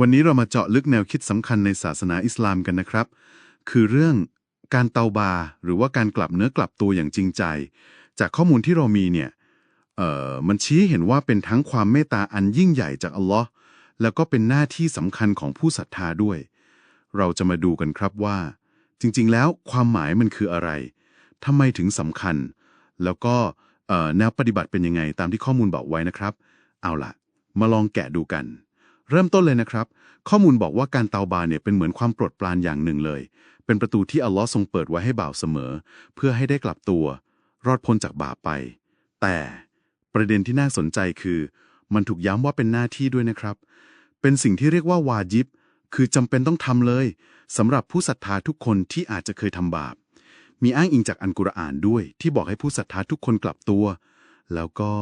วันนี้เรามาเจาะลึกแนวคิดสำคัญในศาสนาอิสลามกันนะครับ คือเรื่องการเตาบา หรือว่าการกลับเนื้อกลับตัวอย่างจริงใจ จากข้อมูลที่เรามีเนี่ยเอ่อมันชี้เห็นว่าเป็นทั้งความเมตตาอันยิ่งใหญ่จากอัลลอฮ์แล้วก็เป็นหน้าที่สำคัญของผู้ศรัทธาด้วย เราจะมาดูกันครับว่า จริงๆ แล้วความหมายมันคืออะไรทำไมถึงสำคัญ แล้วก็แนวปฏิบัติเป็นยังไงตามที่ข้อมูลบอกไว้นะครับ เอาล่ะ มาลองแกะดูกัน เริ่มต้นเลยนะครับ ข้อมูลบอกว่าการเตาบานเนี่ยเป็นเหมือนความโปรดปรานอย่างหนึ่งเลย เป็นประตูที่อัลลอฮ์ทรงเปิดไว้ให้บ่าวเสมอ เพื่อให้ได้กลับตัว รอดพ้นจากบาปไป แต่ประเด็นที่น่าสนใจคือ มันถูกย้ำว่าเป็นหน้าที่ด้วยนะครับ เป็นสิ่งที่เรียกว่าวาจิบ คือจำเป็นต้องทำเลยสำหรับผู้ศรัทธาทุกคนที่อาจจะเคยทำบาป มีอ้างอิงจากอันกุรอานด้วย ที่บอกให้ผู้ศรัทธาทุกคนกลับตัว แล้วก็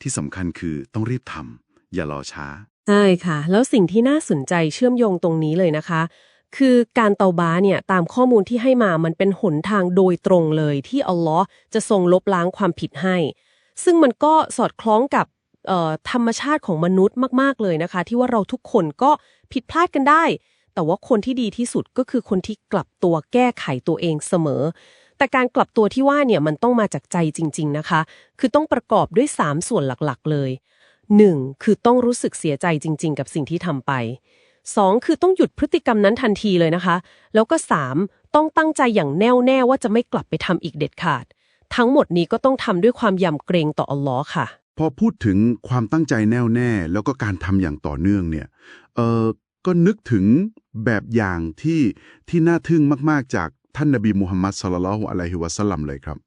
ที่สำคัญคือต้องรีบทำอย่ารอช้า ใช่ค่ะ แล้วสิ่งที่น่าสนใจเชื่อมโยงตรงนี้เลยนะคะ คือการเตาบาเนี่ยตามข้อมูลที่ให้มามันเป็นหนทางโดยตรงเลยที่อัลลอฮ์จะทรงลบล้างความผิดให้ ซึ่งมันก็สอดคล้องกับธรรมชาติของมนุษย์มากๆเลยนะคะ ที่ว่าเราทุกคนก็ผิดพลาดกันได้ แต่ว่าคนที่ดีที่สุดก็คือคนที่กลับตัวแก้ไขตัวเองเสมอ แต่การกลับตัวที่ว่าเนี่ยมันต้องมาจากใจจริง ๆนะคะ คือต้องประกอบด้วย 3 ส่วนหลักๆ เลย 1. คือต้องรู้สึกเสียใจจริง ๆ กับสิ่งที่ทำไป 2. คือต้องหยุดพฤติกรรมนั้นทันทีเลยนะคะ แล้วก็ 3. ต้องตั้งใจอย่างแน่วแน่ว่าจะไม่กลับไปทำอีกเด็ดขาด ทั้งหมดนี้ก็ต้องทำด้วยความยำเกรงต่ออัลลอฮ์ค่ะ พอพูดถึงความตั้งใจแน่วแน่ แล้วก็การทำอย่างต่อเนื่องเนี่ยเออก็นึกถึงแบบอย่างที่ที่น่าทึ่งมากๆจาก ท่านนบีมูฮัมมัดสลลัลฮุอะลัยฮิวะสัลลัมเลยครับ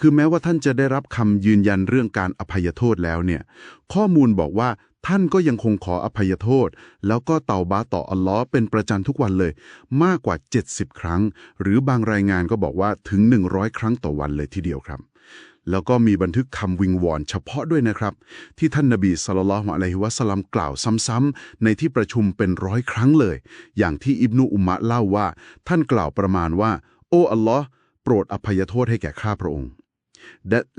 คือแม้ว่าท่านจะได้รับคำยืนยันเรื่องการอภัยโทษแล้วเนี่ย ข้อมูลบอกว่าท่านก็ยังคงขออภัยโทษ แล้วก็เตาบาต่ออัลลอฮ์เป็นประจันทุกวันเลย มากกว่า 70 ครั้ง หรือบางรายงานก็บอกว่าถึง 100 ครั้งต่อวันเลยทีเดียวครับ แล้วก็มีบันทึกคำวิงวอนเฉพาะด้วยนะครับ ที่ท่านนบีศ็อลลัลลอะลัยฮิวะสัลลัมกล่าวซ้ำๆในที่ประชุมเป็นร้อยครั้งเลย อย่างที่อิบนุอุมะเล่าว่า ท่านกล่าวประมาณว่า โอ้อัลลอฮ์โปรดอภัยโทษให้แก่ข้าพระองค์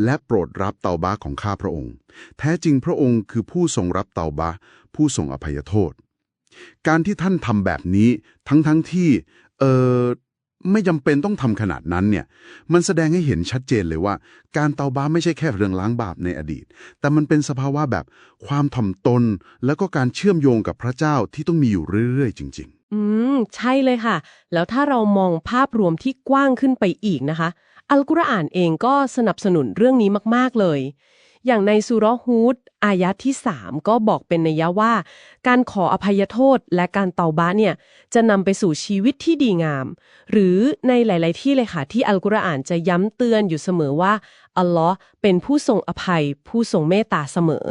และโปรดรับเตาบาของข้าพระองค์ แท้จริงพระองค์คือผู้ทรงรับเตาบาผู้ทรงอภัยโทษ การที่ท่านทำแบบนี้ทั้งทั้งๆที่เออ ไม่จำเป็นต้องทำขนาดนั้นเนี่ย มันแสดงให้เห็นชัดเจนเลยว่า การเตาบ้าไม่ใช่แค่เรื่องล้างบาปในอดีต แต่มันเป็นสภาวะแบบความถ่อมตน แล้วก็การเชื่อมโยงกับพระเจ้าที่ต้องมีอยู่เรื่อยๆ จริง ๆ อืม ใช่เลยค่ะ แล้วถ้าเรามองภาพรวมที่กว้างขึ้นไปอีกนะคะ อัลกุรอานเองก็สนับสนุนเรื่องนี้มาก ๆเลย อย่างในสุรฮูดอายะที่ 3 ก็บอกเป็นนัยว่า การขออภัยโทษและการเตาบะเนี่ยจะนำไปสู่ชีวิตที่ดีงาม หรือในหลาย ๆ ที่เลยค่ะ ที่อัลกุรอานจะย้ำเตือนอยู่เสมอว่าอัลลอฮ์เป็นผู้ทรงอภัย ผู้ทรงเมตตาเสมอ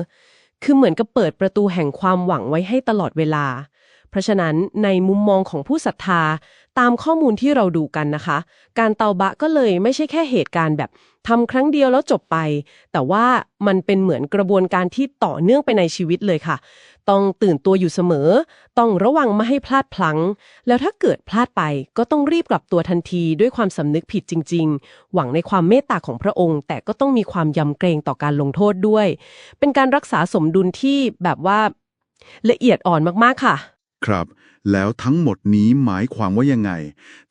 คือเหมือนกับเปิดประตูแห่งความหวังไว้ให้ตลอดเวลา เพราะฉะนั้นในมุมมองของผู้ศรัทธา ตามข้อมูลที่เราดูกันนะคะ การเตาบะก็เลยไม่ใช่แค่เหตุการณ์แบบทำครั้งเดียวแล้วจบไป แต่ว่ามันเป็นเหมือนกระบวนการที่ต่อเนื่องไปในชีวิตเลยค่ะ ต้องตื่นตัวอยู่เสมอ ต้องระวังไม่ให้พลาดพลั้ง แล้วถ้าเกิดพลาดไปก็ต้องรีบกลับตัวทันทีด้วยความสำนึกผิดจริง ๆ หวังในความเมตตาของพระองค์ แต่ก็ต้องมีความยำเกรงต่อการลงโทษด้วย เป็นการรักษาสมดุลที่แบบว่าละเอียดอ่อนมากๆค่ะ ครับ แล้วทั้งหมดนี้หมายความว่ายังไง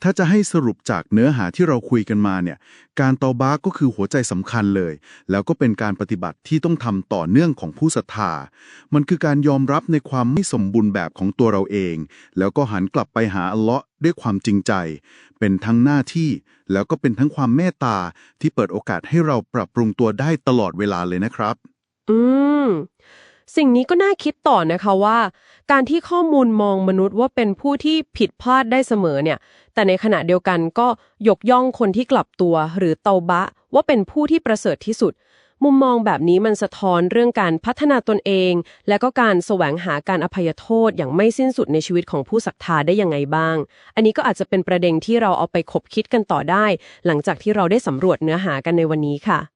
ถ้าจะให้สรุปจากเนื้อหาที่เราคุยกันมาเนี่ย การตาบาก็คือหัวใจสำคัญเลย แล้วก็เป็นการปฏิบัติที่ต้องทำต่อเนื่องของผู้ศรัทธา มันคือการยอมรับในความไม่สมบูรณ์แบบของตัวเราเอง แล้วก็หันกลับไปหาอัลเลาะห์ด้วยความจริงใจ เป็นทั้งหน้าที่ แล้วก็เป็นทั้งความเมตตาที่เปิดโอกาสให้เราปรับปรุงตัวได้ตลอดเวลาเลยนะครับ อืม สิ่งนี้ก็น่าคิดต่อนะคะว่า การที่ข้อมูลมองมนุษย์ว่าเป็นผู้ที่ผิดพลาดได้เสมอเนี่ย แต่ในขณะเดียวกันก็ยกย่องคนที่กลับตัว หรือเตาบะ ว่าเป็นผู้ที่ประเสริฐที่สุด มุมมองแบบนี้มันสะท้อนเรื่องการพัฒนาตนเอง และก็การแสวงหาการอภัยโทษอย่างไม่สิ้นสุดในชีวิตของผู้ศรัทธาได้ยังไงบ้าง อันนี้ก็อาจจะเป็นประเด็นที่เราเอาไปคบคิดกันต่อได้ หลังจากที่เราได้สำรวจเนื้อหากันในวันนี้ค่ะ